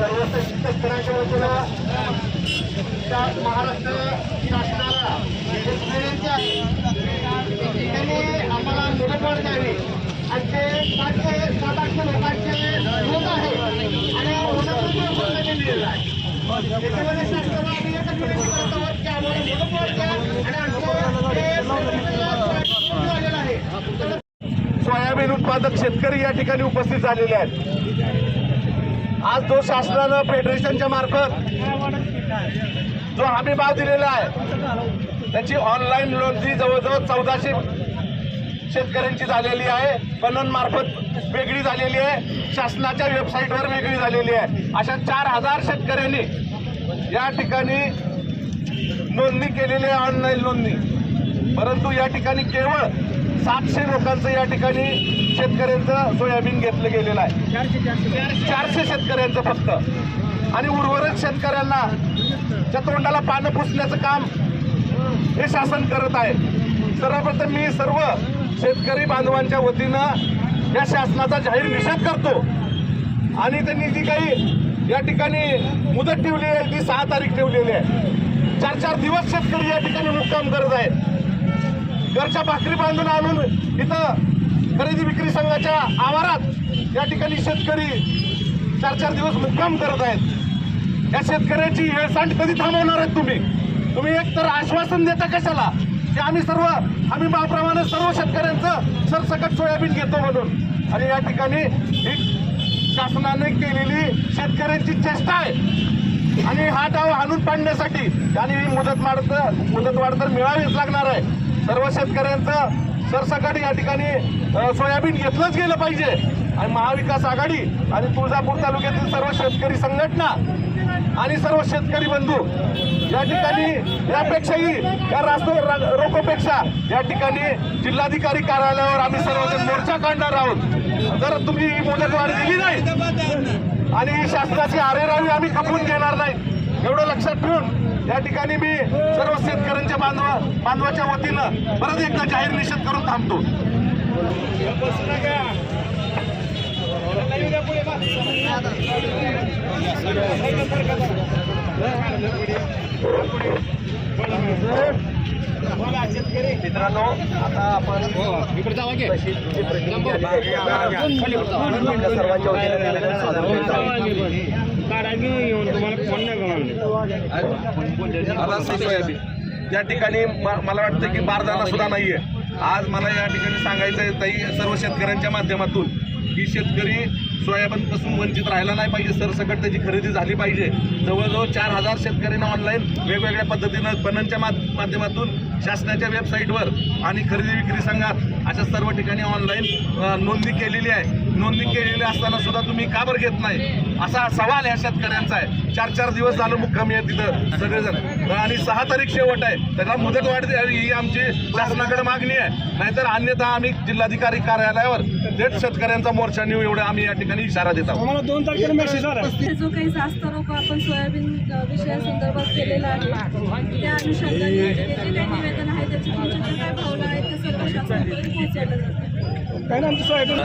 सर्वोच्च शिक्षक महाराष्ट्र सोयाबीन उत्पादक शेतकरी या ठिकाणी उपस्थित झालेले आहेत. आज जो शासनानं फेडरेशनच्या मार्फत जो हमी भाव दिलेला आहे त्याची ऑनलाईन नोंदणी जवळजवळ चौदाशे शेतकऱ्यांची झालेली आहे पणन मार्फत वेगळी झालेली आहे शासनाच्या वेबसाईटवर वेगळी झालेली आहे. अशा चार हजार शेतकऱ्यांनी या ठिकाणी नोंदणी केलेली आहे ऑनलाईन नोंदणी. परंतु या ठिकाणी केवळ सातशे लोकांचं या ठिकाणी शेतकऱ्यांचं सोयाबीन घेतलं गेलेलं आहे. चारशे शेतकऱ्यांचं फक्त. आणि उर्वरित शेतकऱ्यांना च्या तोंडाला पानं पुसण्याचं काम हे शासन करत आहे. सर्वप्रथम मी सर्व शेतकरी बांधवांच्या वतीनं या शासनाचा जाहीर निषेध करतो. आणि त्यांनी जी काही या ठिकाणी मुदत ठेवली आहे ती सहा तारीख ठेवलेली आहे. चार चार दिवस शेतकरी या ठिकाणी मुक्काम करत आहेत. घरच्या भाकरी बांधून आणून इथं खरेदी विक्री संघाच्या आवारात या ठिकाणी शेतकरी चार चार दिवस मुक्काम करत आहेत. या शेतकऱ्याची हेळसांड कधी थांबवणार आहेत तुम्ही? तुम्ही एक तर आश्वासन देता कशाला? की आम्ही सर्व आम्ही माप्रमाणे सर्व शेतकऱ्यांचं सरसकट सोयाबीन घेतो म्हणून. आणि या ठिकाणी ही शासनाने केलेली करण्याची चेष्टा आहे. आणि हा डाव हाणून पाडण्यासाठी आणि मुदत मुदतवाढ मुदत मुदतवाढ तर मिळावीच लागणार आहे. सर्व शेतकऱ्यांचं सरसकट या ठिकाणी सोयाबीन घेतलंच गेलं पाहिजे. आणि महाविकास आघाडी आणि तुळजापूर तालुक्यातील सर्व शेतकरी संघटना आणि सर्व शेतकरी बंधू या ठिकाणी यापेक्षाही या रास्तो रोखोपेक्षा रोकोपेक्षा या ठिकाणी जिल्हाधिकारी कार्यालयावर आम्ही सर्वजण मोर्चा काढणार आहोत. जर तुम्ही ही मुदतवाढ दिली नाही आणि ही शासनाची आरेरावी आम्ही खपवून घेणार नाही. एवढं लक्षात ठेवून या ठिकाणी मी सर्व शेतकऱ्यांच्या बांधवा बांधवाच्या वतीनं परत एकदा जाहीर निषेध करून थांबतो. मित्रांनो आता आपण सर्वांच्या वतीनं आहोत. या ठिकाणी मला वाटतं की बारदाना सुद्धा नाहीये. आज मला या ठिकाणी सांगायचं आहे ताई सर्व शेतकऱ्यांच्या माध्यमातून की शेतकरी सोयाबीनपासून वंचित राहिला नाही पाहिजे. सरसकट त्याची खरेदी झाली पाहिजे. जवळजवळ चार हजार शेतकऱ्यांना ऑनलाईन वेगवेगळ्या पद्धतीनं पणनच्या माध्यमातून शासनाच्या वेबसाईटवर आणि खरेदी विक्री संघात अशा सर्व ठिकाणी ऑनलाईन नोंदणी केलेली आहे. नोंदणी केलेली असताना सुद्धा तुम्ही का बरं घेत नाही? असा सवाल ह्या शेतकऱ्यांचा आहे. चार चार दिवस झालं मुक्कामी आहे तिथं सगळेजण. आणि सहा तारीख शेवट आहे. त्याला मुदत वाढ ही आमची शासनाकडे मागणी आहे. नाहीतर अन्यथा आम्ही जिल्हाधिकारी कार्यालयावर थेट शेतकऱ्यांचा मोर्चा नेऊ एवढं आम्ही या ठिकाणी इशारा देत आहोत. आम्हाला दोन तारखेला मेसेज आला. जो काही जास्त रोग आपण सोयाबीन विषयासंदर्भात केलेला आहे त्या अनुषंगाने ते जे काही निवेदन आहे? त्याची तुमच्या काय भावना आहेत ते सर्व शासनापर्यंत पोहोचवलं जातं. काय ना आमचं सोयाबीन.